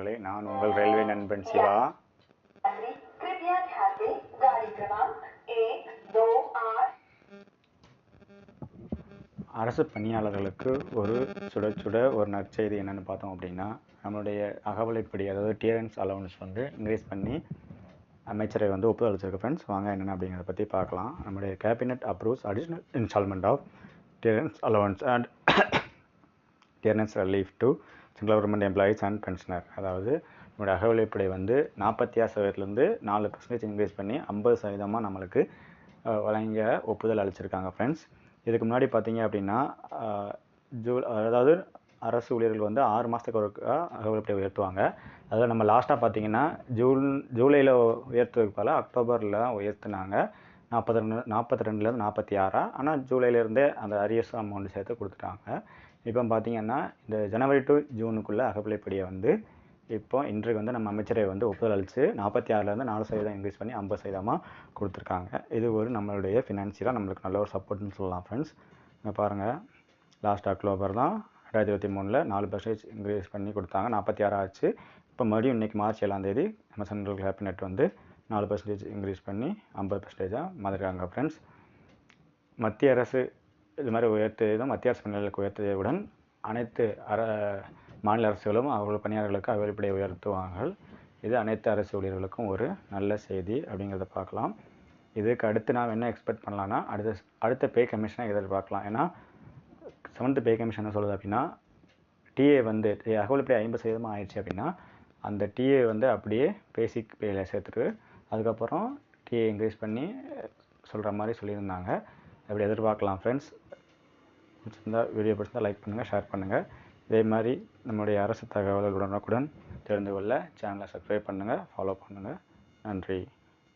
நண்பர்களே நான் உங்கள் ரயில்வே நண்பன் சிவா. அரசு பணியாளர்களுக்கு ஒரு சுட சுட ஒரு நற்செய்தி என்னென்னு பார்த்தோம் அப்படின்னா நம்மளுடைய அகவலைப்படி அதாவது டியரன்ஸ் அலவன்ஸ் வந்து இன்க்ரீஸ் பண்ணி அமைச்சரை வந்து ஒப்புதல் அளிச்சிருக்கு ஃப்ரெண்ட்ஸ் வாங்க என்னென்ன அப்படிங்கிறத பற்றி பார்க்கலாம். நம்முடைய cabinet approves additional instalment of dearness allowance and dearness relief to central government employees and pensioner அதாவது நம்மளுடைய அகவிலைப்படை வந்து நாற்பத்தி ஆறு சதவீதத்துலேருந்து நாலு பர்சன்டேஜ் இன்க்ரீஸ் பண்ணி ஐம்பது சதவீதமாக நம்மளுக்கு வழங்கிய வழங்க ஒப்புதல் அளிச்சிருக்காங்க ஃப்ரெண்ட்ஸ் இதுக்கு முன்னாடி பார்த்தீங்க அப்படின்னா ஜூ அதாவது அரசு ஊழியர்கள் வந்து ஆறு மாதத்துக்கு ஒரு அகவிலைப்படை உயர்த்துவாங்க. அதாவது நம்ம லாஸ்ட்டாக பார்த்தீங்கன்னா ஜூன் ஜூலையில் உயர்த்துவதுக்கு பல அக்டோபரில் தான் உயர்த்துனாங்க. நாற்பத்தி ரெண்டு நாற்பத்தி ரெண்டுலேருந்து நாற்பத்தி ஆறா? ஆனால் ஜூலைலேருந்தே அந்த அரியர்ஸ் அமௌண்ட் சேர்த்து கொடுத்துட்டாங்க. இப்போ பார்த்தீங்கன்னா இந்த ஜனவரி டு ஜூனுக்குள்ளே அகப்பிள்ளைப்படியை வந்து இப்போ இன்றைக்கு வந்து நம்ம அமைச்சரை வந்து ஒப்புதல் அளித்து நாற்பத்தி ஆறுலேருந்து நாலு சதவீதம் இன்க்ரீஸ் பண்ணி ஐம்பது சதவீதமாக கொடுத்துருக்காங்க. இது ஒரு நம்மளுடைய ஃபினான்ஷியலாக நம்மளுக்கு நல்ல ஒரு சப்போர்ட்னு சொல்லலாம் ஃப்ரெண்ட்ஸ் இங்கே பாருங்கள் லாஸ்ட் அக்டோபர் தான் ரெண்டாயிரத்தி இருபத்தி மூணில் நாலு பர்சன்டேஜ் இன்க்ரீஸ் பண்ணி கொடுத்தாங்க. நாற்பத்தி ஆறு ஆச்சு. இப்போ மறுபடியும் இன்றைக்கி மார்ச் ஏழாம் தேதி நம்ம சென்ட்ரல் கேபினெட் வந்து நாலு பர்சன்டேஜ் இன்க்ரீஸ் பண்ணி ஐம்பது பர்சன்டேஜாக மாற்றிருக்காங்க ஃப்ரெண்ட்ஸ் மத்திய அரசு இது மாதிரி உயர்த்தியதும் மத்திய அரசு பணியாளர்களுக்கு உயர்த்தியவுடன் அனைத்து அர மாநில அரசுகளும் அவர்கள் பணியாளர்களுக்கு அகவிலைப்படை உயர்த்துவார்கள். இது அனைத்து அரசு ஊழியர்களுக்கும் ஒரு நல்ல செய்தி அப்படிங்கிறத பார்க்கலாம். இதுக்கு அடுத்து நாம் என்ன எக்ஸ்பெக்ட் பண்ணலான்னா அடுத்த அடுத்த பே கமிஷனை எதிர்பார்க்கலாம். ஏன்னா செவன்த் பே கமிஷன் என்ன சொல்லுது அப்படின்னா டிஏ வந்து அகவலைப்படை ஐம்பது சதவீதமாக ஆயிடுச்சு அப்படின்னா அந்த டிஏ வந்து அப்படியே பேசிக் பேயில் சேர்த்துட்டு அதுக்கப்புறம் டீயை இன்க்ரீஸ் பண்ணி சொல்கிற மாதிரி சொல்லியிருந்தாங்க. அப்படி எதிர்பார்க்கலாம் ஃப்ரெண்ட்ஸ் பிடிச்சிருந்தா வீடியோ பிடிச்சிருந்தா லைக் பண்ணுங்கள் ஷேர் பண்ணுங்கள் இதே மாதிரி நம்முடைய அரசு தகவல்களுடன் தெரிந்து கொள்ள சேனலை சப்ஸ்கிரைப் பண்ணுங்கள் ஃபாலோ பண்ணுங்கள் நன்றி.